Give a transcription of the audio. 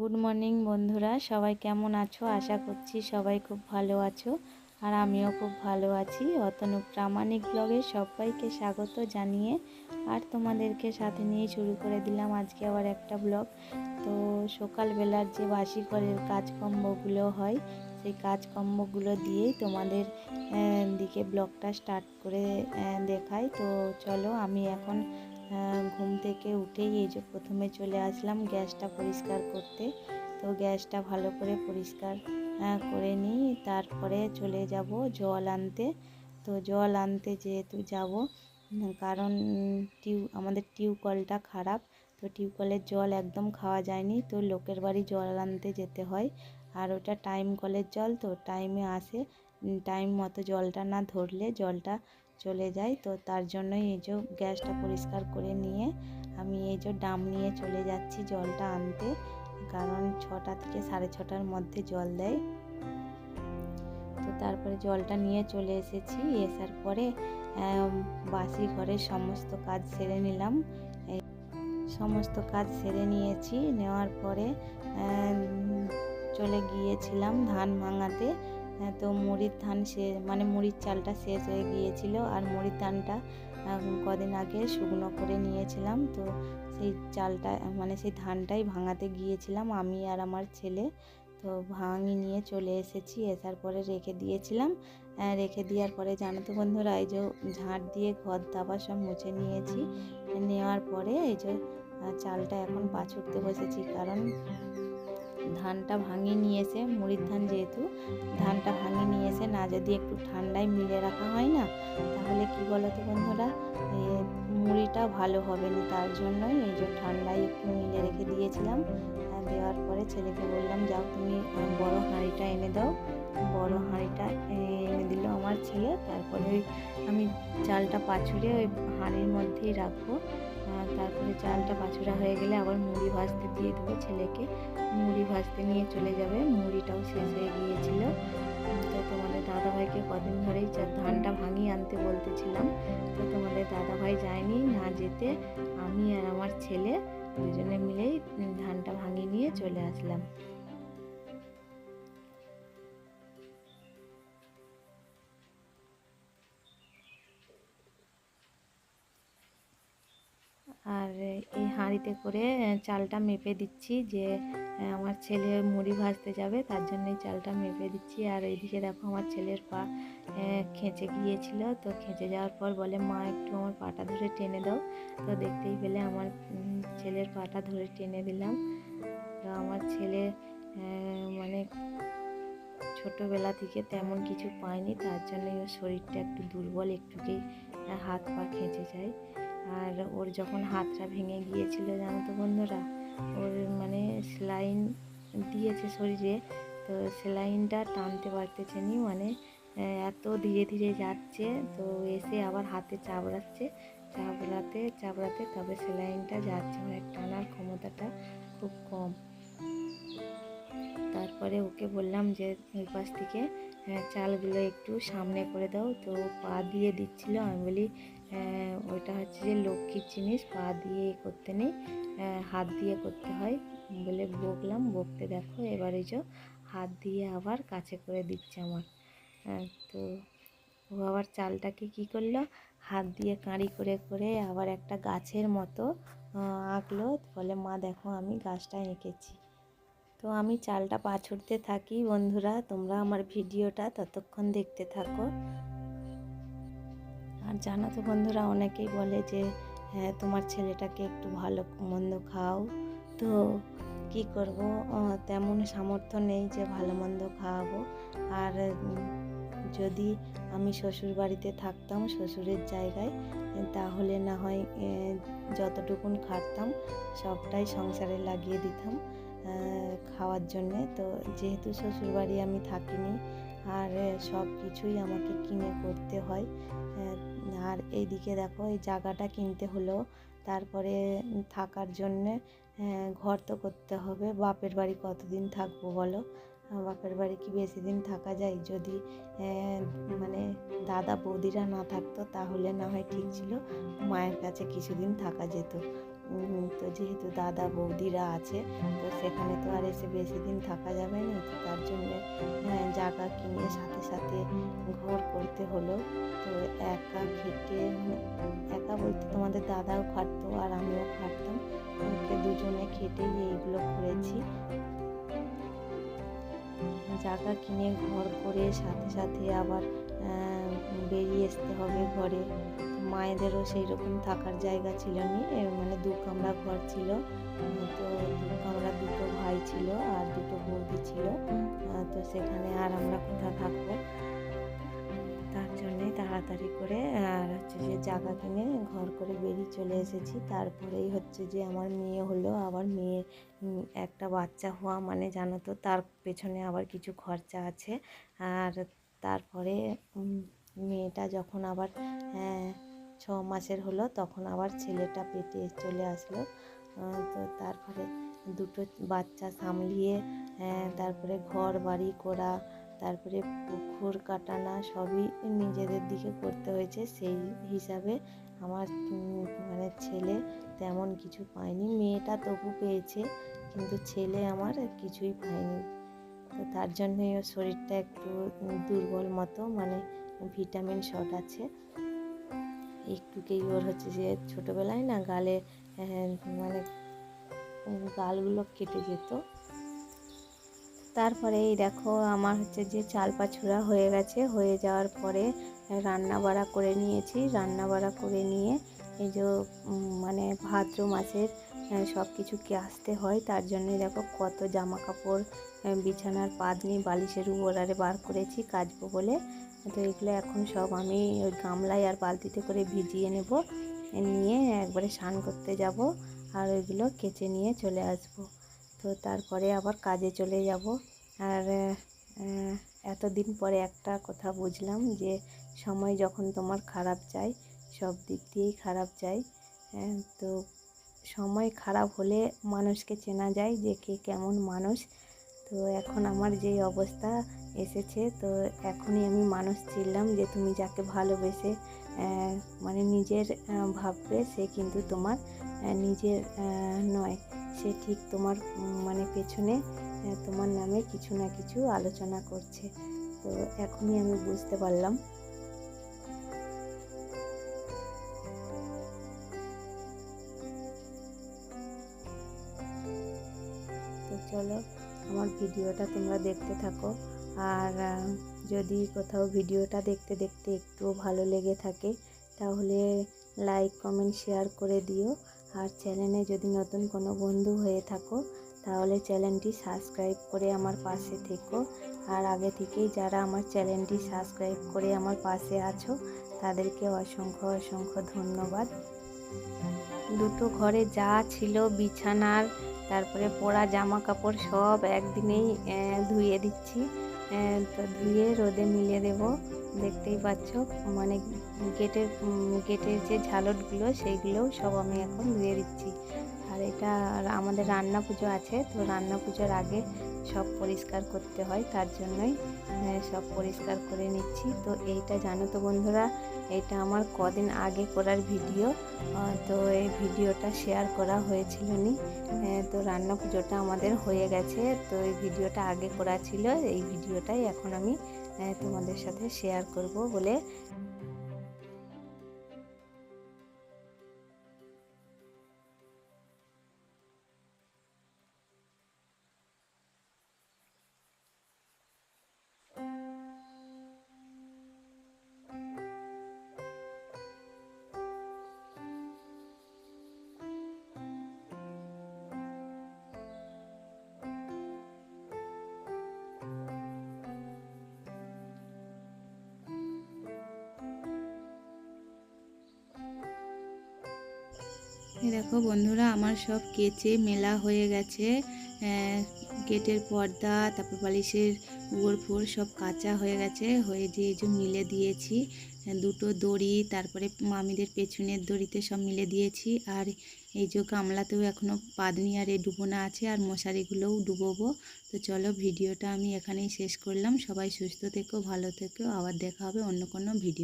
Good morning বন্ধুরা। সবাই কেমন আছো? আশা করছি সবাই খুব ভালো আছো। আর আমিও খুব ভালো আছি। অতনু প্রামাণিক ব্লগে সবাইকে স্বাগত জানিয়ে আর তোমাদেরকে সাথে নিয়ে শুরু করে দিলাম আজকে আবার একটা ব্লগ। তো সকালবেলার যে বাসি ঘরের কাজকর্মগুলো হয়, সেই কাজকর্মগুলো দিয়েই তোমাদের দিকে ব্লগটা স্টার্ট করে দেখাই। তো চলো আমি এখন ঘুম থেকে উঠেই এই যে প্রথমে চলে আসলাম গ্যাসটা পরিষ্কার করতে। তো গ্যাসটা ভালো করে পরিষ্কার আহ, করে নিই। তারপরে চলে যাব জল আনতে। তো জল আনতে যেহেতু যাব কারণ টিউ আমাদের টিউকলটা খারাপ। তো টিউকলের জল একদম খাওয়া যায়নি। তো লোকের বাড়ি জল আনতে যেতে হয়। আর ওটা টাইম কলের জল তো টাইমে আসে। টাইম মতো জলটা না ধরলে জলটা চলে যায় তো তার জন্যই এই যে গ্যাসটা পরিষ্কার করে নিয়ে আমি এই যে ডাম নিয়ে চলে যাচ্ছি জলটা আনতে। কারণ ছটা থেকে সাড়ে ছটার মধ্যে জল দেয়। তো তারপরে জলটা নিয়ে চলে এসেছি। এসার পরে বাসি ঘরের সমস্ত কাজ সেরে নিলাম। সমস্ত কাজ সেরে নিয়েছি। নেওয়ার পরে চলে গিয়েছিলাম ধান ভাঙাতে। তো মুড়ির ধান সে মানে মুড়ির চালটা শেষ হয়ে গিয়েছিল আর মুড়ির ধানটা কদিন আগে শুকনো করে নিয়েছিলাম। তো সেই চালটা মানে সেই ধানটাই ভাঙাতে গিয়েছিলাম আমি আর আমার ছেলে। তো ভাঙি নিয়ে চলে এসেছি, আসার পরে রেখে দিয়েছিলাম। রেখে দেওয়ার পরে জানো তো বন্ধুরা, এই যে ঝাঁট দিয়ে ঘর দাবা সব মুছে নিয়েছি। নেওয়ার পরে এই যে চালটা এখন পাছুড়তে বসেছি। কারণ ধানটা ভাঙিয়ে নিয়ে এসে মুড়ির ধান যেহেতু, ধানটা ভাঙিয়ে নিয়ে এসে না যদি একটু ঠান্ডায় মিলে রাখা হয় না, তাহলে কি বলো তো বন্ধুরা মুড়িটা ভালো হবে না, তার জন্যই এই যে ঠান্ডায় একটু মিলে রেখে দিয়েছিলাম দেওয়ার পরে ছেলেকে বললাম, যাও তুমি বড় হাঁড়িটা এনে দাও। বড় হাঁড়িটা এনে দিল আমার ছেলে, তারপরে ওই আমি চালটা পাছুড়ে ওই হাঁড়ির মধ্যেই রাখব। আর তারপরে চালটা বাছুরা হয়ে গেলে আবার মুড়ি ভাজতে দিয়ে দেবো ছেলেকে। মুড়ি ভাজতে নিয়ে চলে যাবে, মুড়িটাও শেষ হয়ে গিয়েছিল। তো তোমাদের দাদাভাইকে কদিন ধরেই ধানটা ভাঙিয়ে আনতে বলতেছিলাম। তো তোমাদের দাদাভাই যায়নি না যেতে, আমি আর আমার ছেলে দুজনে মিলেই ধানটা ভাঙিয়ে নিয়ে চলে আসলাম। আর এই হাঁড়িতে করে চালটা মেপে দিচ্ছি যে আমার ছেলে মুড়ি ভাজতে যাবে, তার জন্য চালটা মেপে দিচ্ছি। আর এইদিকে দেখো আমার ছেলের পা খেঁচে গিয়েছিল। তো খেঁচে যাওয়ার পর বলে, মা, একটু আমার পাটা ধরে টেনে দাও। তো দেখতেই পেলে আমার ছেলের পাটা ধরে টেনে দিলাম। তো আমার ছেলে মানে ছোটোবেলা থেকে তেমন কিছু পায়নি, তার জন্যই ওর শরীরটা একটু দুর্বল, একটুকেই হাত পা খেঁচে যায়। আর ওর যখন হাতটা ভেঙে গিয়েছিল জানো তো বন্ধুরা, ওর মানে সেলাইন দিয়েছে শরীরে তো সেলাইনটা টানতে পারতেছে নি মানে এত ধীরে ধীরে যাচ্ছে, তো এসে আবার হাতে চাবড়াচ্ছে, চাবড়াতে চাবড়াতে তবে সেলাইনটা যাচ্ছে মানে টানার ক্ষমতাটা খুব কম। তারপরে ওকে বললাম যে, ওই পাশ থেকে চালগুলো একটু সামনে করে দাও। তো পা দিয়ে দিচ্ছিল, আমি বলি ওইটা হচ্ছে যে লক্ষ্মীর জিনিস, পা দিয়ে করতে নেই হাত দিয়ে করতে হয়। বলে বকলাম, বকতে দেখো, এবার এই যে হাত দিয়ে আবার কাছে করে দিচ্ছে আমার। তো ও আবার চালটাকে কি করল? হাত দিয়ে কাঁড়ি করে করে আবার একটা গাছের মতো আঁকলো। বলে, মা, দেখো, আমি গাছটা এঁকেছি। তো আমি চালটা পাছড়তে থাকি বন্ধুরা, তোমরা আমার ভিডিওটা ততক্ষণ দেখতে থাকো। আর জানো তো বন্ধুরা, অনেকেই বলে যে হ্যাঁ তোমার ছেলেটাকে একটু ভালো মন্দ খাও। তো কি করব? তেমন সামর্থ্য নেই যে ভালো মন্দ খাওয়াবো। আর যদি আমি শ্বশুর বাড়িতে থাকতাম, শ্বশুরের জায়গায়, তাহলে না হয় যতটুকুন খাটতাম, সবটাই সংসারে লাগিয়ে দিতাম খাওয়ার জন্যে। তো যেহেতু শ্বশুরবাড়ি আমি থাকিনি, আর সব কিছুই আমাকে কিনে করতে হয় আর এইদিকে দেখো, এই জায়গাটা কিনতে হলো। তারপরে থাকার জন্যে ঘর তো করতে হবে। বাপের বাড়ি কতদিন থাকব বলো? বাপের বাড়ি কি বেশি দিন থাকা যায়? যদি মানে দাদা বৌদিরা না থাকতো, তাহলে না হয় ঠিক ছিল। মায়ের কাছে কিছুদিন থাকা যেত। তো যেহেতু দাদা বৌদিরা আছে, তো সেখানে তো আর এসে বেশি দিন থাকা যাবে না, তো তার জন্য জায়গা কিনে সাথে সাথে ঘর করতে হলো। তো একা খেটে মানে একা বলতে তোমাদের দাদাও খাটতো আর আমিও খাটতাম ওকে দুজনে খেটেই এইগুলো করেছি। জায়গা কিনে ঘর করে সাথে সাথে আবার বেরিয়ে আসতে হবে ঘরে। মায়েদেরও সেই রকম থাকার জায়গা ছিল নি মানে দু কামরা ঘর ছিল। তো দু কামরা দুটো ভাই ছিল আর দুটো বৌদি ছিল। তো সেখানে আর আমরা কোথাও থাকব তার জন্যে তাড়াতাড়ি করে আর হচ্ছে যে জায়গা কিনে ঘর করে বেরিয়ে চলে এসেছি। তারপরেই হচ্ছে যে আমার মেয়ে হলো আবার মেয়ে একটা বাচ্চা হওয়া মানে জানো তো তার পেছনে আবার কিছু খরচা আছে। আর তারপরে মেয়েটা যখন আবার আহ, ছ মাসের হলো, তখন আবার ছেলেটা পেটে চলে আসলো। তো তারপরে দুটো বাচ্চা সামলিয়ে তারপরে ঘর বাড়ি করা, তারপরে পুকুর কাটানা, সবই নিজেদের দিকে করতে হয়েছে। সেই হিসাবে আমার মানে ছেলে তেমন কিছু পায়নি। মেয়েটা তবু পেয়েছে, কিন্তু ছেলে আমার কিছুই পায়নি। তো তার জন্যই ওর শরীরটা একটু দুর্বল মতো মানে ভিটামিন শর্ট আছে। একটুকেই ওর হচ্ছে যে ছোটোবেলায় না গালে মানে গালগুলো কেটে যেত। তারপরে এই দেখো আমার হচ্ছে যে চাল পাছুরা হয়ে গেছে। হয়ে যাওয়ার পরে রান্না বাড়া করে নিয়েছি। রান্না বাড়া করে নিয়ে এই যে মানে ভাদ্র মাসের সব কিছুকে আসতে হয় তার জন্যই দেখো কত জামা কাপড় আহ, বিছানার পাতনি বালিশের উপর আরে বার করেছি কাচবো বলে। তো এগুলো এখন সব আমি ওই গামলায় আর বালতিতে করে ভিজিয়ে নেব। নিয়ে একবারে স্নান করতে যাব আর ওইগুলো কেচে নিয়ে চলে আসব। তো তারপরে আবার কাজে চলে যাব। আর এতদিন পরে একটা কথা বুঝলাম যে সময় যখন তোমার খারাপ যায় সব দিক দিয়েই খারাপ যায়। আহ, তো সময় খারাপ হলে মানুষকে চেনা যায় যে কে কেমন মানুষ। তো এখন আমার যেই অবস্থা এসেছে, তো এখনই আমি মানুষ চিনলাম যে তুমি যাকে ভালোবেসে মানে নিজের ভাববে সে কিন্তু তোমার নিজের নয়। সে ঠিক তোমার মানে পেছনে তোমার নামে কিছু না কিছু আলোচনা করছে। তো এখনই আমি বুঝতে পারলাম। তো চলো আমার ভিডিওটা তোমরা দেখতে থাকো। আর যদি কোথাও ভিডিওটা দেখতে দেখতে একটুও ভালো লেগে থাকে, তাহলে লাইক, কমেন্ট, শেয়ার করে দিও। আর চ্যানেলে যদি নতুন কোনো বন্ধু হয়ে থাকো, তাহলে চ্যানেলটি সাবস্ক্রাইব করে আমার পাশে থেকো। আর আগে থেকেই যারা আমার চ্যানেলটি সাবস্ক্রাইব করে আমার পাশে আছো, তাদেরকে অসংখ্য অসংখ্য ধন্যবাদ। দুটো ঘরে যা ছিল বিছানার তারপরে পরা জামা কাপড় সব একদিনেই ধুয়ে দিচ্ছি। তো ধুয়ে রোদে মিলিয়ে দেব। দেখতেই পাচ্ছ মানে গেটের গেটের যে ঝালটগুলো, সেইগুলোও সব আমি এখন ধুয়ে দিচ্ছি। আর এটা আমাদের রান্না পুজো আছে, তো রান্না পুজোর আগে সব পরিষ্কার করতে হয়। তার জন্যই সব পরিষ্কার করে নিচ্ছি। তো এইটা জানো তো বন্ধুরা এটা আমার কদিন আগে করার ভিডিও। তো এই ভিডিওটা শেয়ার করা হয়েছিল নি তো রান্না পুজোটা আমাদের হয়ে গেছে। তো এই ভিডিওটা আগে করা ছিল। এই ভিডিওটাই এখন আমি তোমাদের সাথে শেয়ার করব বলে দেখো বন্ধুরা, আমার সব কেচে মেলা হয়ে গেছে। গেটের পর্দা, তারপর বালিশের উপর ফোর সব কাঁচা হয়ে গেছে। হয়ে যে যে মিলে দিয়েছি দুটো দড়ি, তারপরে মামিদের পেছনের দড়িতে সব মিলে দিয়েছি। আর এই যে গামলাতেও এখনও পাদনি আর এই ডুবোনা আছে, আর মশারিগুলোও ডুবোবো। তো চলো ভিডিওটা আমি এখানেই শেষ করলাম। সবাই সুস্থ থেকো, ভালো থেকো। আবার দেখা হবে অন্য কোনো ভিডিও